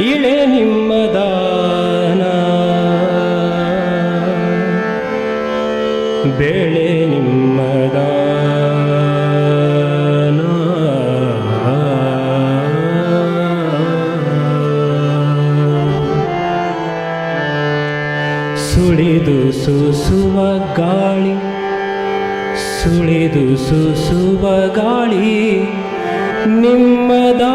ಇಳೆ ನಿಮ್ಮದಾನ ಬೆಳೆ ನಿಮ್ಮದಾನ ಸುಳಿದು ಸುಸುವ ಗಾಳಿ ಸುಳಿದು ಸುಸುವ ಗಾಳಿ ನಿಮ್ಮದಾ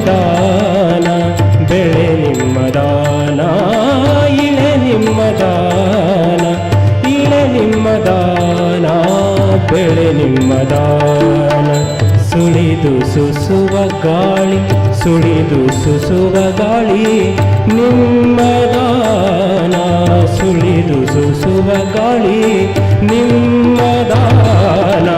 ನಿಮ್ಮದಾನ ಬೆಳೆ ನಿಮ್ಮದಾನ ಇಳೆ ನಿಮ್ಮದಾನ ಇಳೆ ನಿಮ್ಮದಾನ ಬೆಳೆ ನಿಮ್ಮದಾನ ಸುಳಿದು ಸುಸುವ ಗಾಳಿ ಸುಳಿದು ಸುಸುವ ಗಾಳಿ ನಿಮ್ಮದಾನ ಸುಳಿದು ಸುಸುವ ಗಾಳಿ ನಿಮ್ಮದಾನ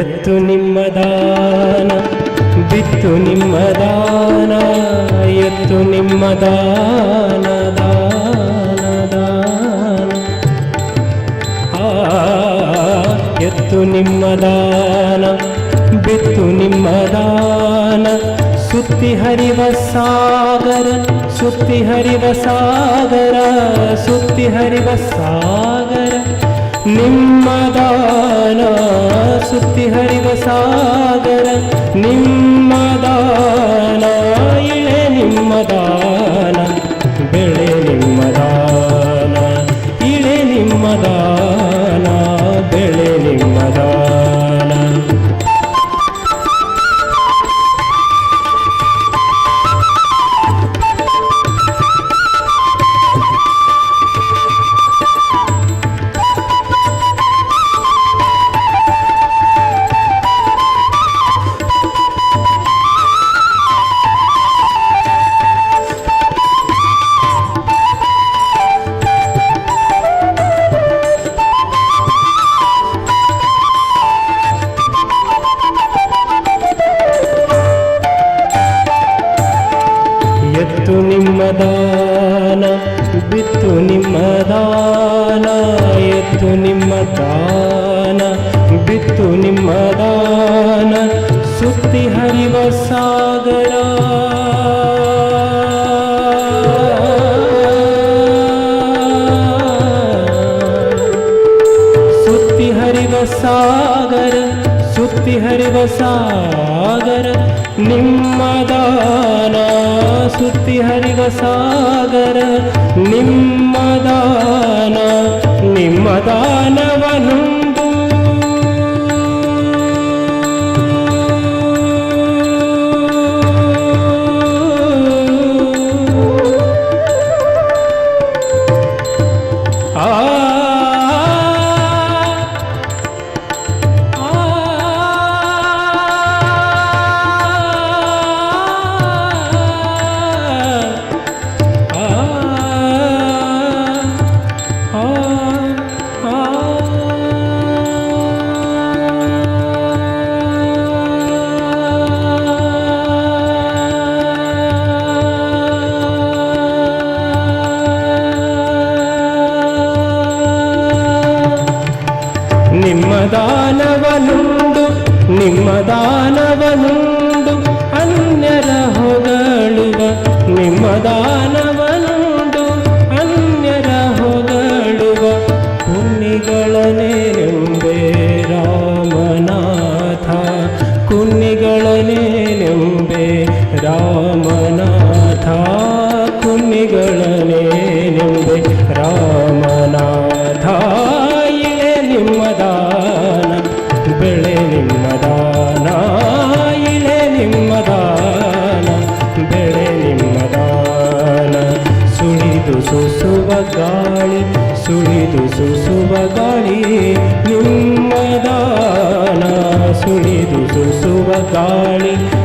ಎತ್ತು ನಿಮ್ಮದಾನ ಬಿತ್ತು ನಿಮ್ಮದಾನ ಎತ್ತು ನಿಮ್ಮ ದಾನ ದಾನ ಆ, ಎತ್ತು ನಿಮ್ಮದಾನ ಬಿತ್ತು ನಿಮ್ಮದಾನ ಸುತ್ತಿ ಹರಿವ ಸಾಗರ, ಸುತ್ತಿ ಹರಿವ ಸಾಗರ, ಸುತ್ತಿ ಹರಿವ ಸಾಗರ. ನಿಮ್ಮದಾನ ಸುತ್ತಿ ಹರಿದ ಸಾಗರ ನಿಮ್ಮದಾನ ಇಳೆ ನಿಮ್ಮದಾನ ನಿಮ್ಮದಾನ ಬಿತ್ತು ನಿಮ್ಮದಾನ ಎತ್ತು ನಿಮ್ಮದಾನ ಬಿತ್ತು ನಿಮ್ಮದಾನ ಸುತ್ತಿ ಹರಿವ ಸಾಗರ ಸುತ್ತಿ ಹರಿವ ಸಾಗರ ನಿಮ್ಮದಾನ ಸುತ್ತಿ ಹರಿವ ಸಾಗರ ನಿಮ್ಮದಾನ ನಿಮ್ಮ ಆ ನಿಮ್ಮ ದಾನವನುಂಡು ನಿಮ್ಮ ದಾನವನುಂಡು ಅನ್ಯರ ಹೊಗಳುವ ನಿಮ್ಮ ಸುಸುವ